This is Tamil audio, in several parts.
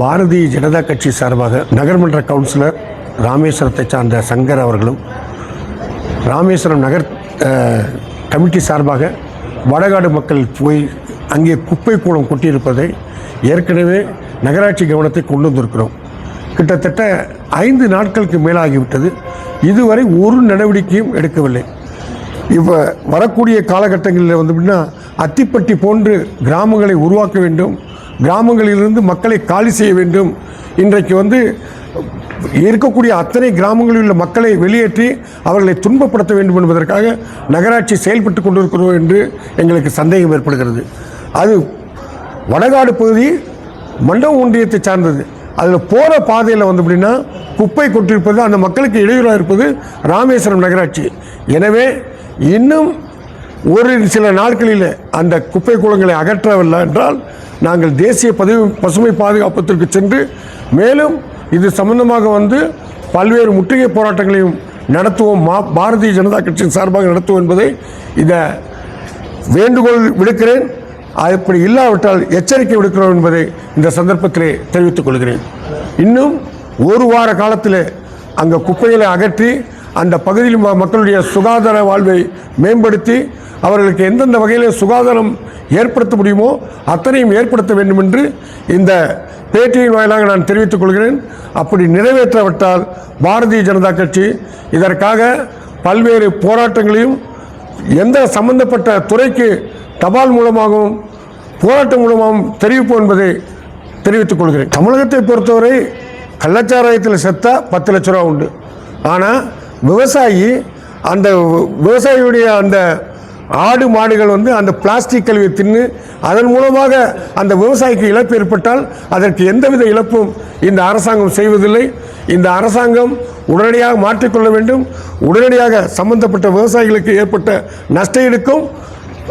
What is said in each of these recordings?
பாரதிய ஜனதா கட்சி சார்பாக நகர்மன்ற கவுன்சிலர் ராமேஸ்வரத்தை சார்ந்த சங்கர் அவர்களும் ராமேஸ்வரம் நகர் கமிட்டி சார்பாக வடகாடு மக்கள் போய் அங்கே குப்பை கூடம் கொட்டியிருப்பதை ஏற்கனவே நகராட்சி கவனத்தை கொண்டு வந்திருக்கிறோம். கிட்டத்தட்ட ஐந்து நாட்களுக்கு மேலாகிவிட்டது. இதுவரை ஒரு நடவடிக்கையும் எடுக்கவில்லை. இப்போ வரக்கூடிய காலகட்டங்களில் வந்து அப்படின்னா அத்திப்பட்டி போன்று கிராமங்களை உருவாக்க வேண்டும். கிராமங்களிலிருந்து மக்களை காலி செய்ய வேண்டும். இன்றைக்கு வந்து இருக்கக்கூடிய அத்தனை கிராமங்களில் உள்ள மக்களை வெளியேற்றி அவர்களை துன்பப்படுத்த வேண்டும் என்பதற்காக நகராட்சி செயல்பட்டு கொண்டிருக்கிறோம் என்று எங்களுக்கு சந்தேகம் ஏற்படுகிறது. அது வடகாடு பகுதி மண்டப ஒன்றியத்தை சார்ந்தது. அதில் போகிற பாதையில் வந்து அப்படின்னா குப்பை கொட்டிருப்பது அந்த மக்களுக்கு இடையூறாக இருப்பது ராமேஸ்வரம் நகராட்சி. எனவே இன்னும் ஒரு சில நாட்களில் அந்த குப்பை குளங்களை அகற்றவில்லை என்றால் நாங்கள் தேசிய பதிவு பசுமை பாதுகாப்பத்திற்கு சென்று மேலும் இது சம்பந்தமாக வந்து பல்வேறு முற்றுகை போராட்டங்களையும் நடத்துவோம். மா பாரதிய ஜனதா கட்சியின் சார்பாக நடத்துவோம் என்பதை இதை வேண்டுகோள் விடுக்கிறேன். அப்படி இல்லாவிட்டால் எச்சரிக்கை விடுக்கிறோம் என்பதை இந்த சந்தர்ப்பத்திலே தெரிவித்துக் கொள்கிறேன். இன்னும் ஒரு வார காலத்தில் அங்கே குப்பைகளை அகற்றி அந்த பகுதியில் மக்களுடைய சுகாதார வாழ்வை மேம்படுத்தி அவர்களுக்கு எந்தெந்த வகையில் சுகாதாரம் ஏற்படுத்த முடியுமோ அத்தனையும் ஏற்படுத்த வேண்டும் என்று இந்த பேட்டியின் வாயிலாக நான் தெரிவித்துக் கொள்கிறேன். அப்படி நிறைவேற்றப்பட்டால் பாரதிய ஜனதா கட்சி இதற்காக பல்வேறு போராட்டங்களையும் எந்த சம்பந்தப்பட்ட துறைக்கு தபால் மூலமாகவும் போராட்டம் மூலமாகவும் தெரிவிப்போம் என்பதை தெரிவித்துக் கொள்கிறேன். தமிழகத்தை பொறுத்தவரை கள்ளச்சாராயத்தில் செத்தா பத்து லட்ச ரூபா உண்டு. ஆனால் விவசாயி அந்த விவசாயியுடைய அந்த ஆடு மாடுகள் வந்து அந்த பிளாஸ்டிக் கழிவை தின்னு அதன் மூலமாக அந்த விவசாயிக்கு இழப்பு ஏற்பட்டால் அதற்கு எந்தவித இழப்பும் இந்த அரசாங்கம் செய்வதில்லை. இந்த அரசாங்கம் உடனடியாக மாற்றிக்கொள்ள வேண்டும். உடனடியாக சம்பந்தப்பட்ட விவசாயிகளுக்கு ஏற்பட்ட நஷ்டஈடுக்கும்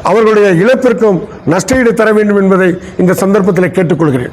அவர்களுடைய இழப்பிற்கும் நஷ்டஈடு தர வேண்டும் என்பதை இந்த சந்தர்ப்பத்தில் கேட்டுக்கொள்கிறேன்.